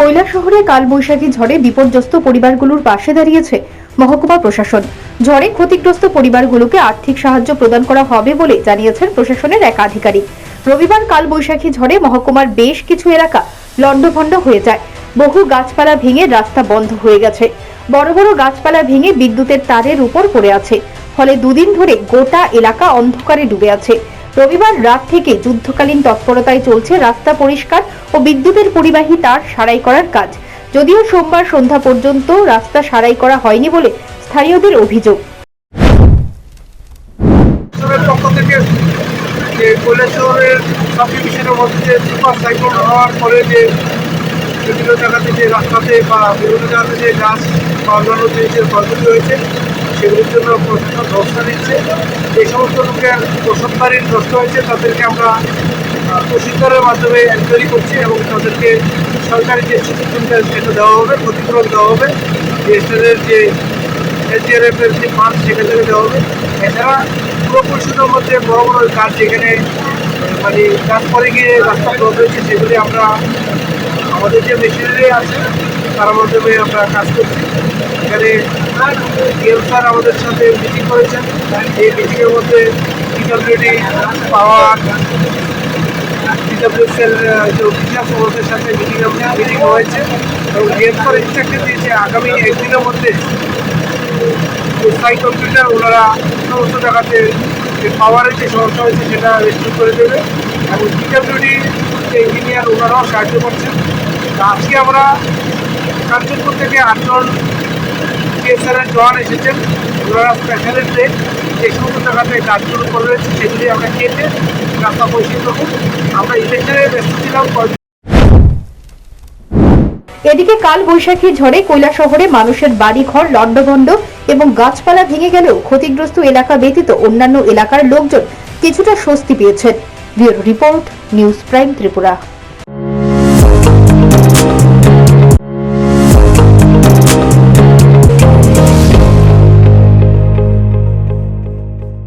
কৈলা শহরে কালবৈশাখী ঝড়ে বিপর্যস্ত পরিবারগুলোর পাশে দাঁড়িয়েছে মহকুমা প্রশাসন। ঝড়ে ক্ষতিগ্রস্ত পরিবারগুলোকে আর্থিক সাহায্য প্রদান করা হবে বলে জানিয়েছেন প্রশাসনের এক আধিকারিক। রবিবার কালবৈশাখী ঝড়ে মহকুমার বেশ কিছু এলাকা লণ্ডভণ্ড হয়ে যায়। বহু গাছপালা ভেঙে রাস্তা বন্ধ হয়ে গেছে। বড় বড় গাছপালা ভেঙে বিদ্যুতের তারের উপর পড়ে আছে। ফলে দুদিন ধরে গোটা এলাকা অন্ধকারে ডুবে আছে। রবিবার রাত থেকে যুদ্ধকালীন তৎপরতায় চলছে রাস্তা পরিষ্কার ও বিদ্যুতের পরিবাহী তার সারাই করার কাজ। যদিও সোমবার সন্ধ্যা পর্যন্ত রাস্তা সারাই করা হয়নি বলে স্থানীয়দের অভিযোগ। থেকে যে যে বিভিন্ন জায়গাতে যে রাস্তাতে বা বিভিন্ন জায়গাতে যে গাছ বা অন্যান্য জিনিসের ক্ষয়ক্ষতি হয়েছে সেগুলির জন্য প্রশাসন ব্যবস্থা নিচ্ছে। এই সমস্ত লোকের বসতবাড়ির নষ্ট হয়েছে, তাদেরকে আমরা প্রশিক্ষণের মাধ্যমে এনকোয়ারি করছি এবং তাদেরকে সরকারি যে সুযোগ সেটা দেওয়া হবে ক্ষতিপূরণ দেওয়া হবে, যে স্টেটের যে এলজিআরএফ এর যে ফান্ড সেখান থেকে দেওয়া হবে। এছাড়া পুরো পরিষদের মধ্যে বড় বড় কাজ যেখানে মানে কাজ করে গিয়ে রাস্তা ব্লক হয়েছে, সেগুলি আমরা, আমাদের যে মেশিনারি আছে, তার মাধ্যমে আমরা কাজ করছি। এখানে ডিএম স্যার আমাদের সাথে মিটিং করেছেন। এই মিটিংয়ের মধ্যে পিডব্লিউডি পাওয়ার পিডব্লিউসিএল যে অফিসার ওদের সাথে মিটিং মিটিং হয়েছে। এবং ডিএম স্যার ইনস্ট্রাকশন দিয়েছে, আগামী একদিনের মধ্যে স্থায়ী কম্পিউটার ওনারা সমস্ত জায়গাতে যে পাওয়ারের যে সমস্যা হয়েছে সেটা রেস্টোর করে দেবে। এবং পিডব্লিউডি ইঞ্জিনিয়ার ওনারাও সাহায্য করছেন। আজকে আমরা কাঞ্চনপুর থেকে আটজন এসেছেন ওনারা স্পেশালের ট্রেন যে সমস্ত জায়গাতে কাজগুলো করে রয়েছে সেগুলি আমরা কেটে রাস্তা আমরা ইলেকশনে ব্যস্ত ছিলাম এদিকে কাল বৈশাখী ঝড়ে কৈলা শহরে মানুষের বাড়িঘর, লণ্ডভণ্ড এবং গাছপালা ভেঙে গেলেও ক্ষতিগ্রস্ত এলাকা ব্যতীত অন্যান্য এলাকার লোকজন কিছুটা স্বস্তি পেয়েছেন। Report, news Prime Tripura.